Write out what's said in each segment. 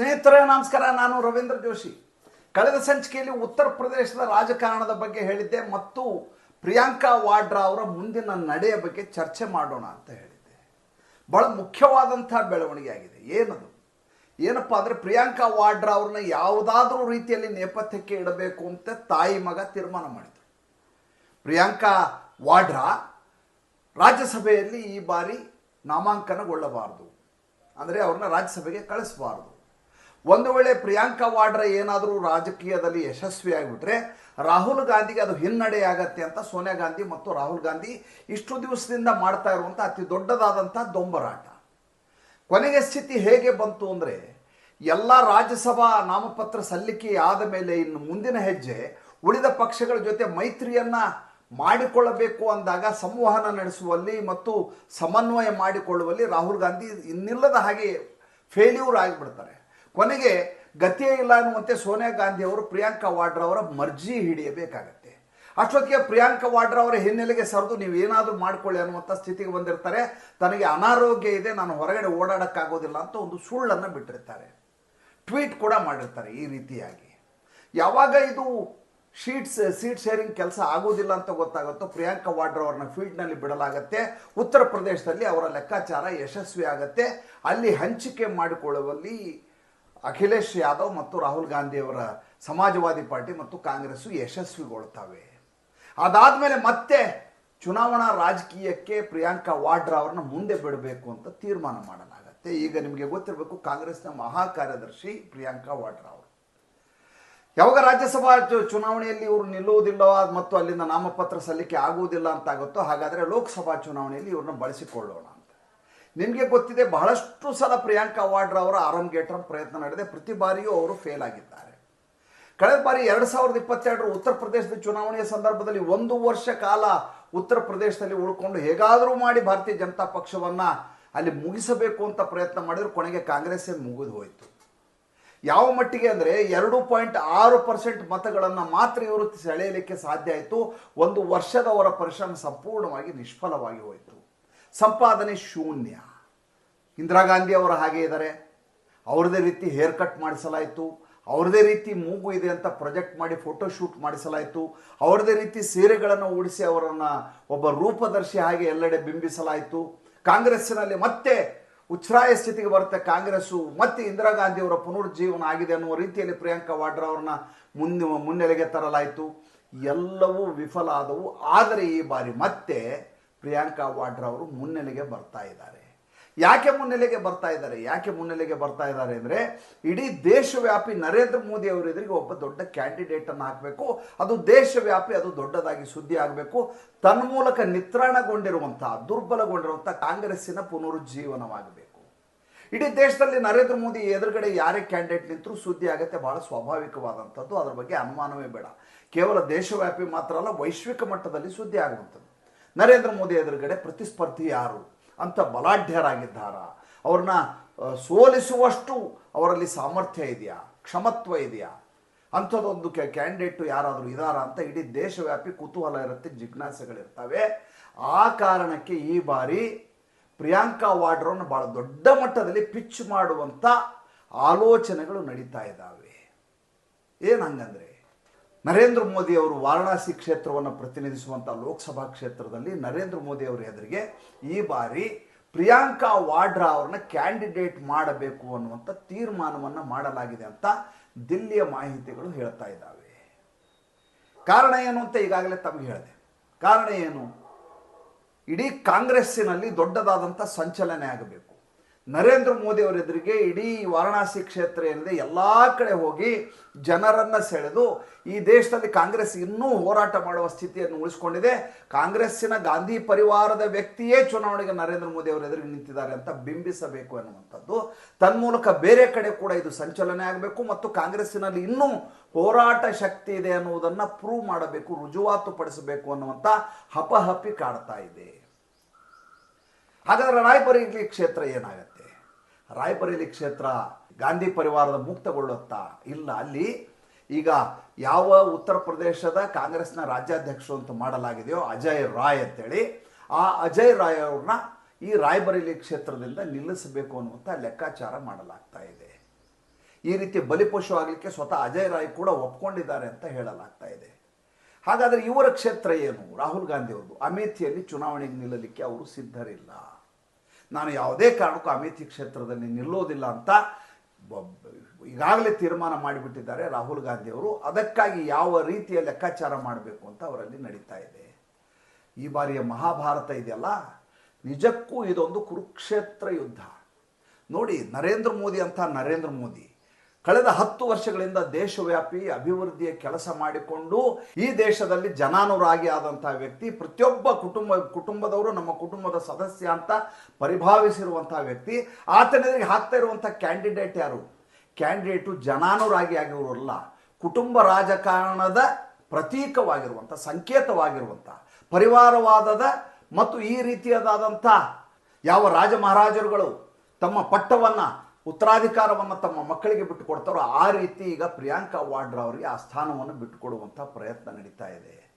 ಸ್ನೇಹಿತರೇ, ನಮಸ್ಕಾರ. ನಾನು ರವೀಂದ್ರ ಜೋಶಿ. ಕಳೆದ ಸಂಚಿಕೆಯಲ್ಲಿ ಉತ್ತರ ಪ್ರದೇಶದ ರಾಜಕಾರಣದ ಬಗ್ಗೆ ಹೇಳಿದ್ದೆ ಮತ್ತು ಪ್ರಿಯಾಂಕಾ ವಾಡ್ರಾ ಅವರ ಮುಂದಿನ ನಡೆಯ ಬಗ್ಗೆ ಚರ್ಚೆ ಮಾಡೋಣ ಅಂತ ಹೇಳಿದ್ದೆ. ಬಹಳ ಮುಖ್ಯವಾದಂಥ ಬೆಳವಣಿಗೆ ಆಗಿದೆ ಏನದು? ಏನಪ್ಪ ಅಂದರೆ ಪ್ರಿಯಾಂಕಾ ವಾಡ್ರಾ ಅವ್ರನ್ನ ಯಾವುದಾದ್ರೂ ರೀತಿಯಲ್ಲಿ ನೇಪಥ್ಯಕ್ಕೆ ಇಡಬೇಕು ಅಂತ ತಾಯಿ ಮಗ ತೀರ್ಮಾನ ಮಾಡಿದರು. ಪ್ರಿಯಾಂಕಾ ವಾಡ್ರಾ ರಾಜ್ಯಸಭೆಯಲ್ಲಿ ಈ ಬಾರಿ ನಾಮಾಂಕನಗೊಳ್ಳಬಾರದು. ಅಂದರೆ ಅವ್ರನ್ನ ರಾಜ್ಯಸಭೆಗೆ ಕಳಿಸಬಾರದು. ಒಂದು ವೇಳೆ ಪ್ರಿಯಾಂಕಾ ವಾಡ್ರಾ ಏನಾದರೂ ರಾಜಕೀಯದಲ್ಲಿ ಯಶಸ್ವಿಯಾಗಿಬಿಟ್ರೆ ರಾಹುಲ್ ಗಾಂಧಿಗೆ ಅದು ಹಿನ್ನಡೆಯಾಗತ್ತೆ ಅಂತ ಸೋನಿಯಾ ಗಾಂಧಿ ಮತ್ತು ರಾಹುಲ್ ಗಾಂಧಿ ಇಷ್ಟು ದಿವಸದಿಂದ ಮಾಡ್ತಾ ಇರುವಂಥ ಅತಿ ದೊಡ್ಡದಾದಂಥ ದೊಂಬರಾಟ. ಕೊನೆಗೆ ಸ್ಥಿತಿ ಹೇಗೆ ಬಂತು ಅಂದರೆ ಎಲ್ಲ ರಾಜ್ಯಸಭಾ ನಾಮಪತ್ರ ಸಲ್ಲಿಕೆ ಆದ ಮೇಲೆ ಇನ್ನು ಮುಂದಿನ ಹೆಜ್ಜೆ ಉಳಿದ ಪಕ್ಷಗಳ ಜೊತೆ ಮೈತ್ರಿಯನ್ನ ಮಾಡಿಕೊಳ್ಳಬೇಕು ಅಂದಾಗ ಸಂವಹನ ನಡೆಸುವಲ್ಲಿ ಮತ್ತು ಸಮನ್ವಯ ಮಾಡಿಕೊಳ್ಳುವಲ್ಲಿ ರಾಹುಲ್ ಗಾಂಧಿ ಇನ್ನಿಲ್ಲದ ಹಾಗೆ ಫೇಲ್ಯೂರ್ ಆಗಿಬಿಡ್ತಾರೆ. ಕೊನೆಗೆ ಗತಿಯೇ ಇಲ್ಲ ಅನ್ನುವಂತೆ ಸೋನಿಯಾ ಗಾಂಧಿ ಅವರು ಪ್ರಿಯಾಂಕಾ ವಾಡ್ರಾ ಅವರ ಮರ್ಜಿ ಹಿಡಿಯಬೇಕಾಗತ್ತೆ. ಅಷ್ಟೊತ್ತಿಗೆ ಪ್ರಿಯಾಂಕಾ ವಾಡ್ರಾ ಅವರ ಹಿನ್ನೆಲೆಗೆ ಸರಿದು ನೀವು ಏನಾದರೂ ಮಾಡ್ಕೊಳ್ಳಿ ಅನ್ನುವಂಥ ಸ್ಥಿತಿಗೆ ಬಂದಿರ್ತಾರೆ. ತನಗೆ ಅನಾರೋಗ್ಯ ಇದೆ, ನಾನು ಹೊರಗಡೆ ಓಡಾಡೋಕ್ಕಾಗೋದಿಲ್ಲ ಅಂತ ಒಂದು ಸುಳ್ಳನ್ನು ಬಿಟ್ಟಿರ್ತಾರೆ. ಟ್ವೀಟ್ ಕೂಡ ಮಾಡಿರ್ತಾರೆ ಈ ರೀತಿಯಾಗಿ. ಯಾವಾಗ ಇದು ಶೀಟ್ಸ್, ಸೀಟ್ ಶೇರಿಂಗ್ ಕೆಲಸ ಆಗೋದಿಲ್ಲ ಅಂತ ಗೊತ್ತಾಗುತ್ತೋ ಪ್ರಿಯಾಂಕಾ ವಾಡ್ರಾ ಅವ್ರನ್ನ ಫೀಲ್ಡ್ನಲ್ಲಿ ಬಿಡಲಾಗತ್ತೆ. ಉತ್ತರ ಪ್ರದೇಶದಲ್ಲಿ ಅವರ ಲೆಕ್ಕಾಚಾರ ಯಶಸ್ವಿ ಆಗತ್ತೆ. ಅಲ್ಲಿ ಹಂಚಿಕೆ ಮಾಡಿಕೊಳ್ಳುವಲ್ಲಿ ಅಖಿಲೇಶ್ ಯಾದವ್ ಮತ್ತು ರಾಹುಲ್ ಗಾಂಧಿಯವರ ಸಮಾಜವಾದಿ ಪಾರ್ಟಿ ಮತ್ತು ಕಾಂಗ್ರೆಸ್ಸು ಯಶಸ್ವಿಗೊಳ್ತವೆ. ಅದಾದಮೇಲೆ ಮತ್ತೆ ಚುನಾವಣಾ ರಾಜಕೀಯಕ್ಕೆ ಪ್ರಿಯಾಂಕಾ ವಾಡ್ರಾ ಅವ್ರನ್ನ ಮುಂದೆ ಬಿಡಬೇಕು ಅಂತ ತೀರ್ಮಾನ ಮಾಡಲಾಗತ್ತೆ. ಈಗ ನಿಮಗೆ ಗೊತ್ತಿರಬೇಕು ಕಾಂಗ್ರೆಸ್ನ ಮಹಾ ಕಾರ್ಯದರ್ಶಿ ಪ್ರಿಯಾಂಕಾ ವಾಡ್ರಾ ಅವರು. ಯಾವಾಗ ರಾಜ್ಯಸಭಾ ಚುನಾವಣೆಯಲ್ಲಿ ಇವರು ನಿಲ್ಲುವುದಿಲ್ಲ ಮತ್ತು ಅಲ್ಲಿಂದ ನಾಮಪತ್ರ ಸಲ್ಲಿಕೆ ಆಗುವುದಿಲ್ಲ ಅಂತ ಆಗುತ್ತೋ ಹಾಗಾದರೆ ಲೋಕಸಭಾ ಚುನಾವಣೆಯಲ್ಲಿ ಇವ್ರನ್ನ ಬಳಸಿಕೊಳ್ಳೋಣ. ನಿಮಗೆ ಗೊತ್ತಿದೆ ಬಹಳಷ್ಟು ಸಲ ಪ್ರಿಯಾಂಕಾ ಅವರ ಆರಂಗೇಟ್ರ ಪ್ರಯತ್ನ ನಡೆದಿದೆ. ಪ್ರತಿ ಬಾರಿಯೂ ಅವರು ಫೇಲ್ ಆಗಿದ್ದಾರೆ. ಕಳೆದ ಬಾರಿ ಎರಡು ಸಾವಿರದ ಇಪ್ಪತ್ತೆರಡರ ಉತ್ತರ ಪ್ರದೇಶದ ಚುನಾವಣೆಯ ಸಂದರ್ಭದಲ್ಲಿ ಒಂದು ವರ್ಷ ಕಾಲ ಉತ್ತರ ಪ್ರದೇಶದಲ್ಲಿ ಉಳ್ಕೊಂಡು ಹೇಗಾದರೂ ಮಾಡಿ ಭಾರತೀಯ ಜನತಾ ಪಕ್ಷವನ್ನ ಅಲ್ಲಿ ಮುಗಿಸಬೇಕು ಅಂತ ಪ್ರಯತ್ನ ಮಾಡಿದ್ರು. ಕೊನೆಗೆ ಕಾಂಗ್ರೆಸ್ಸೇ ಮುಗಿದು ಹೋಯಿತು. ಯಾವ ಮಟ್ಟಿಗೆ ಅಂದರೆ ಎರಡು ಪಾಯಿಂಟ್ ಆರು ಪರ್ಸೆಂಟ್ ಮತಗಳನ್ನು ಮಾತ್ರ ಇವರು ಸೆಳೆಯಲಿಕ್ಕೆ ಸಾಧ್ಯ ಆಯಿತು. ಒಂದು ವರ್ಷದವರ ಪರಿಶ್ರಮ ಸಂಪೂರ್ಣವಾಗಿ ನಿಷ್ಫಲವಾಗಿ ಹೋಯಿತು. ಸಂಪಾದನೆ ಶೂನ್ಯ. ಇಂದಿರಾ ಗಾಂಧಿ ಅವರು ಹಾಗೆ ಇದ್ದಾರೆ. ಅವ್ರದೇ ರೀತಿ ಹೇರ್ ಕಟ್ ಮಾಡಿಸಲಾಯಿತು. ಅವ್ರದೇ ರೀತಿ ಮೂಗು ಇದೆ ಅಂತ ಪ್ರೊಜೆಕ್ಟ್ ಮಾಡಿ ಫೋಟೋ ಶೂಟ್ ಮಾಡಿಸಲಾಯಿತು. ಅವ್ರದೇ ರೀತಿ ಸೀರೆಗಳನ್ನು ಉಡಿಸಿ ಅವರನ್ನು ಒಬ್ಬ ರೂಪದರ್ಶಿ ಹಾಗೆ ಎಲ್ಲೆಡೆ ಬಿಂಬಿಸಲಾಯಿತು. ಕಾಂಗ್ರೆಸ್ಸಿನಲ್ಲಿ ಮತ್ತೆ ಉಚ್ಛ್ರಾಯ ಸ್ಥಿತಿಗೆ ಬರುತ್ತೆ ಕಾಂಗ್ರೆಸ್ಸು. ಮತ್ತೆ ಇಂದಿರಾ ಗಾಂಧಿಯವರ ಪುನರುಜ್ಜೀವನ ಆಗಿದೆ ಅನ್ನುವ ರೀತಿಯಲ್ಲಿ ಪ್ರಿಯಾಂಕಾ ವಾಡ್ರಾ ಅವ್ರನ್ನ ಮುಂದೆ ಮುನ್ನೆಲೆಗೆ ತರಲಾಯಿತು. ಎಲ್ಲವೂ ವಿಫಲ ಆದವು. ಆದರೆ ಈ ಬಾರಿ ಮತ್ತೆ ಪ್ರಿಯಾಂಕಾ ವಾಡ್ರಾ ಅವರು ಮುನ್ನೆಲೆಗೆ ಬರ್ತಾ ಇದ್ದಾರೆ. ಯಾಕೆ ಮುನ್ನೆಲೆಗೆ ಬರ್ತಾ ಇದ್ದಾರೆ? ಯಾಕೆ ಮುನ್ನೆಲೆಗೆ ಬರ್ತಾ ಇದ್ದಾರೆ ಅಂದರೆ ಇಡೀ ದೇಶವ್ಯಾಪಿ ನರೇಂದ್ರ ಮೋದಿ ಅವರ ಎದುರಿಗೆ ಒಬ್ಬ ದೊಡ್ಡ ಕ್ಯಾಂಡಿಡೇಟ್ ಅನ್ನು ಹಾಕಬೇಕು. ಅದು ದೇಶವ್ಯಾಪಿ, ಅದು ದೊಡ್ಡದಾಗಿ ಸುದ್ದಿ ಆಗಬೇಕು. ತನ್ಮೂಲಕ ನಿತ್ರಾಣಗೊಂಡಿರುವಂತಹ ದುರ್ಬಲಗೊಂಡಿರುವಂಥ ಕಾಂಗ್ರೆಸ್ಸಿನ ಪುನರುಜ್ಜೀವನವಾಗಬೇಕು. ಇಡೀ ದೇಶದಲ್ಲಿ ನರೇಂದ್ರ ಮೋದಿ ಎದುರುಗಡೆ ಯಾರೇ ಕ್ಯಾಂಡಿಡೇಟ್ ನಿಂತರೂ ಸುದ್ದಿ ಆಗತ್ತೆ, ಬಹಳ ಸ್ವಾಭಾವಿಕವಾದಂಥದ್ದು. ಅದರ ಬಗ್ಗೆ ಅನುಮಾನವೇ ಬೇಡ. ಕೇವಲ ದೇಶವ್ಯಾಪಿ ಮಾತ್ರ ಅಲ್ಲ, ವೈಶ್ವಿಕ ಮಟ್ಟದಲ್ಲಿ ಸುದ್ದಿ ಆಗುವಂಥದ್ದು. ನರೇಂದ್ರ ಮೋದಿ ಎದುರುಗಡೆ ಪ್ರತಿಸ್ಪರ್ಧಿ ಯಾರು? ಅಂತ ಬಲಾಢ್ಯರಾಗಿದ್ದಾರ. ಅವ್ರನ್ನ ಸೋಲಿಸುವಷ್ಟು ಅವರಲ್ಲಿ ಸಾಮರ್ಥ್ಯ ಇದೆಯಾ? ಕ್ಷಮತ್ವ ಇದೆಯಾ? ಅಂಥದ್ದೊಂದು ಕ್ಯಾಂಡಿಡೇಟ್ ಯಾರಾದರೂ ಇದಾರ ಅಂತ ಇಡೀ ದೇಶವ್ಯಾಪಿ ಕುತೂಹಲ ಇರುತ್ತೆ, ಜಿಜ್ಞಾಸೆಗಳಿರ್ತವೆ. ಆ ಕಾರಣಕ್ಕೆ ಈ ಬಾರಿ ಪ್ರಿಯಾಂಕಾ ವಾಡ್ರನ್ನು ಭಾಳ ದೊಡ್ಡ ಮಟ್ಟದಲ್ಲಿ ಪಿಚ್ ಮಾಡುವಂಥ ಆಲೋಚನೆಗಳು ನಡೀತಾ ಇದ್ದಾವೆ. ಏನು ಹಂಗಂದ್ರೆ ನರೇಂದ್ರ ಮೋದಿ ಅವರು ವಾರಣಾಸಿ ಕ್ಷೇತ್ರವನ್ನು ಪ್ರತಿನಿಧಿಸುವಂಥ ಲೋಕಸಭಾ ಕ್ಷೇತ್ರದಲ್ಲಿ ನರೇಂದ್ರ ಮೋದಿ ಅವರ ಎದುರಿಗೆ ಈ ಬಾರಿ ಪ್ರಿಯಾಂಕಾ ವಾಡ್ರಾ ಅವ್ರನ್ನ ಕ್ಯಾಂಡಿಡೇಟ್ ಮಾಡಬೇಕು ಅನ್ನುವಂಥ ತೀರ್ಮಾನವನ್ನು ಮಾಡಲಾಗಿದೆ ಅಂತ ದಿಲ್ಲಿಯ ಮಾಹಿತಿಗಳು ಹೇಳ್ತಾ ಇದ್ದಾವೆ. ಕಾರಣ ಏನು ಅಂತ ಈಗಾಗಲೇ ತಮಗೆ ಹೇಳಿದೆ. ಕಾರಣ ಏನು? ಇಡೀ ಕಾಂಗ್ರೆಸ್ಸಿನಲ್ಲಿ ದೊಡ್ಡದಾದಂಥ ಸಂಚಲನೆ ಆಗಬೇಕು. ನರೇಂದ್ರ ಮೋದಿ ಅವರ ಎದುರಿಗೆ ಇಡೀ ವಾರಣಾಸಿ ಕ್ಷೇತ್ರ ಏನಿದೆ, ಎಲ್ಲ ಕಡೆ ಹೋಗಿ ಜನರನ್ನ ಸೆಳೆದು ಈ ದೇಶದಲ್ಲಿ ಕಾಂಗ್ರೆಸ್ ಇನ್ನೂ ಹೋರಾಟ ಮಾಡುವ ಸ್ಥಿತಿಯನ್ನು ಉಳಿಸ್ಕೊಂಡಿದೆ. ಕಾಂಗ್ರೆಸ್ಸಿನ ಗಾಂಧಿ ಪರಿವಾರದ ವ್ಯಕ್ತಿಯೇ ಚುನಾವಣೆಗೆ ನರೇಂದ್ರ ಮೋದಿ ಅವರ ಎದುರಿಗೆ ನಿಂತಿದ್ದಾರೆ ಅಂತ ಬಿಂಬಿಸಬೇಕು ಅನ್ನುವಂಥದ್ದು. ತನ್ಮೂಲಕ ಬೇರೆ ಕಡೆ ಕೂಡ ಇದು ಸಂಚಲನೆ ಆಗಬೇಕು ಮತ್ತು ಕಾಂಗ್ರೆಸ್ಸಿನಲ್ಲಿ ಇನ್ನೂ ಹೋರಾಟ ಶಕ್ತಿ ಇದೆ ಅನ್ನುವುದನ್ನು ಪ್ರೂವ್ ಮಾಡಬೇಕು, ರುಜುವಾತು ಪಡಿಸಬೇಕು ಅನ್ನುವಂಥ ಹಪಹಪಿ ಕಾಡ್ತಾ ಇದೆ. ಹಾಗಾದರೆ ರಾಯಬರೇಲಿ ಕ್ಷೇತ್ರ ಏನಾಗತ್ತೆ? ರಾಯ್ಬರೇಲಿ ಕ್ಷೇತ್ರ ಗಾಂಧಿ ಪರಿವಾರದ ಮುಕ್ತಗೊಳ್ಳುತ್ತಾ ಇಲ್ಲ? ಅಲ್ಲಿ ಈಗ ಯಾವ ಉತ್ತರ ಪ್ರದೇಶದ ಕಾಂಗ್ರೆಸ್ನ ರಾಜ್ಯಾಧ್ಯಕ್ಷರು ಅಂತ ಮಾಡಲಾಗಿದೆಯೋ ಅಜಯ್ ರಾಯ್ ಅಂತೇಳಿ, ಆ ಅಜಯ್ ರಾಯ್ ಅವ್ರನ್ನ ಈ ರಾಯ್ಬರೇಲಿ ಕ್ಷೇತ್ರದಿಂದ ನಿಲ್ಲಿಸಬೇಕು ಅನ್ನುವಂಥ ಲೆಕ್ಕಾಚಾರ ಮಾಡಲಾಗ್ತಾ ಇದೆ. ಈ ರೀತಿ ಬಲಿಪಶು ಆಗಲಿಕ್ಕೆ ಸ್ವತಃ ಅಜಯ್ ರಾಯ್ ಕೂಡ ಒಪ್ಕೊಂಡಿದ್ದಾರೆ ಅಂತ ಹೇಳಲಾಗ್ತಾ ಇದೆ. ಹಾಗಾದರೆ ಇವರ ಕ್ಷೇತ್ರ ಏನು? ರಾಹುಲ್ ಗಾಂಧಿ ಅವರು ಅಮೇಥಿಯಲ್ಲಿ ಚುನಾವಣೆಗೆ ನಿಲ್ಲಲಿಕ್ಕೆ ಅವರು ಸಿದ್ಧರಿಲ್ಲ. ನಾನು ಯಾವುದೇ ಕಾರಣಕ್ಕೂ ಅಮೇಥಿ ಕ್ಷೇತ್ರದಲ್ಲಿ ನಿಲ್ಲೋದಿಲ್ಲ ಅಂತ ಈಗಾಗಲೇ ತೀರ್ಮಾನ ಮಾಡಿಬಿಟ್ಟಿದ್ದಾರೆ ರಾಹುಲ್ ಗಾಂಧಿ ಅವರು. ಅದಕ್ಕಾಗಿ ಯಾವ ರೀತಿಯ ಲೆಕ್ಕಾಚಾರ ಮಾಡಬೇಕು ಅಂತ ಅವರಲ್ಲಿ ನಡೀತಾ ಇದೆ. ಈ ಬಾರಿಯ ಮಹಾಭಾರತ ಇದೆಯಲ್ಲ? ನಿಜಕ್ಕೂ ಇದೊಂದು ಕುರುಕ್ಷೇತ್ರ ಯುದ್ಧ. ನೋಡಿ, ನರೇಂದ್ರ ಮೋದಿ ಅಂತ ನರೇಂದ್ರ ಮೋದಿ. ಕಳೆದ ಹತ್ತು ವರ್ಷಗಳಿಂದ ದೇಶವ್ಯಾಪಿ ಅಭಿವೃದ್ಧಿಯ ಕೆಲಸ ಮಾಡಿಕೊಂಡು ಈ ದೇಶದಲ್ಲಿ ಜನಾನುರಾಗಿ ಆದಂತಹ ವ್ಯಕ್ತಿ, ಪ್ರತಿಯೊಬ್ಬ ಕುಟುಂಬ, ಕುಟುಂಬದವರು ನಮ್ಮ ಕುಟುಂಬದ ಸದಸ್ಯ ಅಂತ ಪರಿಭಾವಿಸಿರುವಂತಹ ವ್ಯಕ್ತಿ. ಆತನೆದುರಿಗೆ ಹಾಕ್ತಾ ಇರುವಂಥ ಕ್ಯಾಂಡಿಡೇಟ್ ಯಾರು? ಕ್ಯಾಂಡಿಡೇಟು ಜನಾನುರಾಗಿ ಆಗಿರೋರಲ್ಲ ಕುಟುಂಬ ರಾಜಕಾರಣದ ಪ್ರತೀಕವಾಗಿರುವಂಥ, ಸಂಕೇತವಾಗಿರುವಂಥ, ಪರಿವಾರವಾದದ ಮತ್ತು ಈ ರೀತಿಯಾದಂಥ ಯಾವ ರಾಜ ಮಹಾರಾಜರುಗಳು ತಮ್ಮ ಪಟ್ಟವನ್ನು ಉತ್ತರಾಧಿಕಾರವನ್ನು ತಮ್ಮ ಮಕ್ಕಳಿಗೆ ಬಿಟ್ಟುಕೊಡ್ತಾರೋ ಆ ರೀತಿ ಈಗ ಪ್ರಿಯಾಂಕಾ ವಾಡ್ರಾ ಅವರಿಗೆ ಆ ಸ್ಥಾನವನ್ನು ಬಿಟ್ಟುಕೊಡುವಂಥ ಪ್ರಯತ್ನ ನಡೀತಾ ಇದೆ.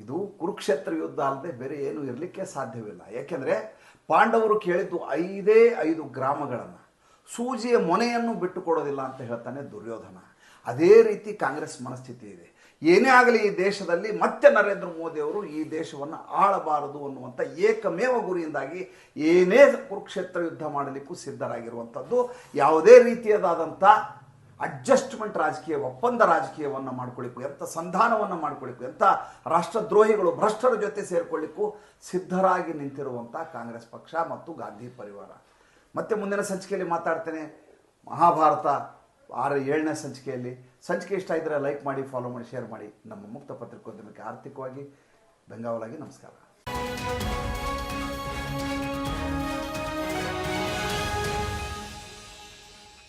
ಇದು ಕುರುಕ್ಷೇತ್ರ ಯುದ್ಧ ಅಲ್ಲದೆ ಬೇರೆ ಏನು ಇರಲಿಕ್ಕೆ ಸಾಧ್ಯವಿಲ್ಲ. ಏಕೆಂದರೆ ಪಾಂಡವರು ಕೇಳಿದ್ದು ಐದೇ ಐದು ಗ್ರಾಮಗಳನ್ನು. ಸೂಜಿಯ ಮೊನೆಯನ್ನು ಬಿಟ್ಟುಕೊಡೋದಿಲ್ಲ ಅಂತ ಹೇಳ್ತಾನೆ ದುರ್ಯೋಧನ. ಅದೇ ರೀತಿ ಕಾಂಗ್ರೆಸ್ ಮನಸ್ಥಿತಿ ಇದೆ. ಏನೇ ಆಗಲಿ ಈ ದೇಶದಲ್ಲಿ ಮತ್ತೆ ನರೇಂದ್ರ ಮೋದಿ ಅವರು ಈ ದೇಶವನ್ನು ಆಳಬಾರದು ಅನ್ನುವಂಥ ಏಕಮೇವ ಗುರಿಯಿಂದಾಗಿ ಏನೇ ಕುರುಕ್ಷೇತ್ರ ಯುದ್ಧ ಮಾಡಲಿಕ್ಕೂ ಸಿದ್ಧರಾಗಿರುವಂಥದ್ದು, ಯಾವುದೇ ರೀತಿಯದಾದಂಥ ಅಡ್ಜಸ್ಟ್ಮೆಂಟ್ ರಾಜಕೀಯ, ಒಪ್ಪಂದ ರಾಜಕೀಯವನ್ನು ಮಾಡ್ಕೊಳ್ಳಿಕ್ಕೂ, ಎಂಥ ಸಂಧಾನವನ್ನು ಮಾಡ್ಕೊಳ್ಳಿಕ್ಕೂ, ಎಂಥ ರಾಷ್ಟ್ರದ್ರೋಹಿಗಳು ಭ್ರಷ್ಟರ ಜೊತೆ ಸೇರಿಕೊಳ್ಳಿಕ್ಕೂ ಸಿದ್ಧರಾಗಿ ನಿಂತಿರುವಂಥ ಕಾಂಗ್ರೆಸ್ ಪಕ್ಷ ಮತ್ತು ಗಾಂಧಿ ಪರಿವಾರ. ಮತ್ತೆ ಮುಂದಿನ ಸಂಚಿಕೆಯಲ್ಲಿ ಮಾತಾಡ್ತೇನೆ. ಮಹಾಭಾರತ. ಆರು ಏಳನೇ ಸಂಚಿಕೆಯಲ್ಲಿ. ಸಂಚಿಕೆ ಇಷ್ಟ ಇದ್ದರೆ ಲೈಕ್ ಮಾಡಿ ಫಾಲೋ ಮಾಡಿ ಶೇರ್ ಮಾಡಿ. ನಮ್ಮ ಮುಕ್ತ ಪತ್ರಿಕೋದ್ಯಮಕ್ಕೆ ಆರ್ಥಿಕವಾಗಿ ಬೆಂಗಾವಲಾಗಿ ನಮಸ್ಕಾರ.